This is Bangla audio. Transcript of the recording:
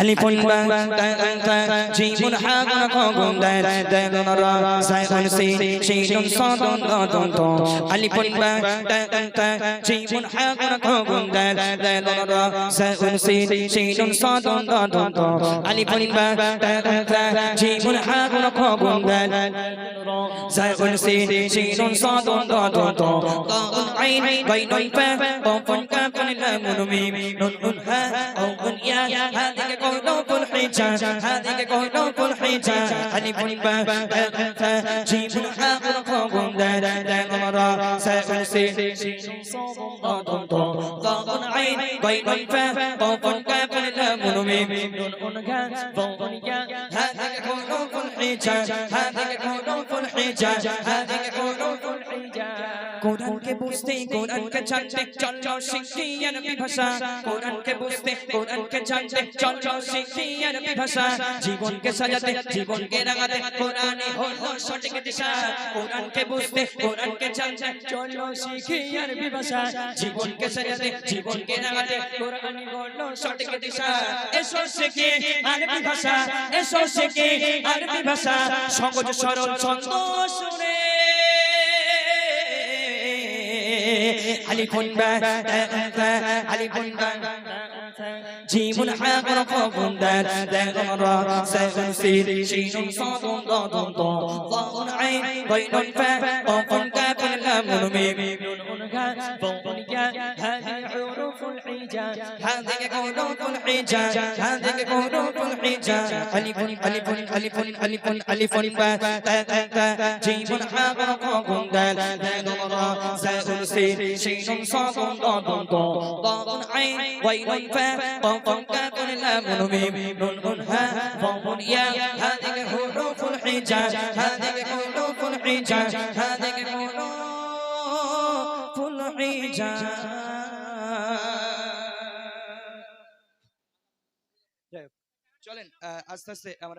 ألف باء تاء تاء جيم حاء قاف دال دال راء ساء سين شين صاد ضاد ضاء ألف باء تاء تاء جيم حاء قاف دال دال راء ساء سين شين صاد ضاد ضاء ألف باء تاء تاء جيم حاء قاف دال ساء سين شين صاد ضاد ضاء ضاء عين بين فاء قاف كاف لام ميم نون هاء أو يا هذه قلوب الحجاج هذه قلوب الحجاج ألف باء تاء تاء جيم حاء قاف دال دال راء ساء سين شين صاد ضاد ضاء ضاء عين بين فاء قاف كاف لام ميم نون هاء ضاء يا هذه قلوب الحجاج هذه قلوب الحجاج هذه قلوب الحجاج কোরআনকে বুঝতে, কোরআনকে জানতে চলো শিখি আরবি ভাষা কোরআনকে বুঝতে, কোরআনকে জানতে চলো শিখি আরবি ভাষা জীবনকে সাজাতে, জীবনকে রাঙাতে কোরআনে হলো সঠিক দিশা। কোরআনকে বুঝতে, কোরআনকে জানতে চলো শিখি আরবি ভাষা জীবনকে সাজাতে, জীবনকে রাঙাতে কোরআনে হলো সঠিক দিশা। এসো শিখি আরবি ভাষা এসো শিখি আরবি ভাষা সহজ, সরল, ছন্দ সুরে ألف باء ألف باء جيم حاء قاف دال دال راء ساء سين شين صاد ضاد ضاء ضاء عين بين فاء قاف كاف لام ميم نون هاء ضاء ياء هذه حروف الحجاج هذه حروف الحجاج هذه حروف الحجاج ألف ألف ألف ألف ألف باء تاء تاء جيم حاء قاف دال دال راء ساء سين شين صاد ضاد ضاء ضاء عين ويل فاء قاف كاف لام ميم نون هاء ضاء ياء هذه حروف الحجاج هذه حروف الحجاج هذه حروف الحجاج চলেন আস্তে আস্তে আমরা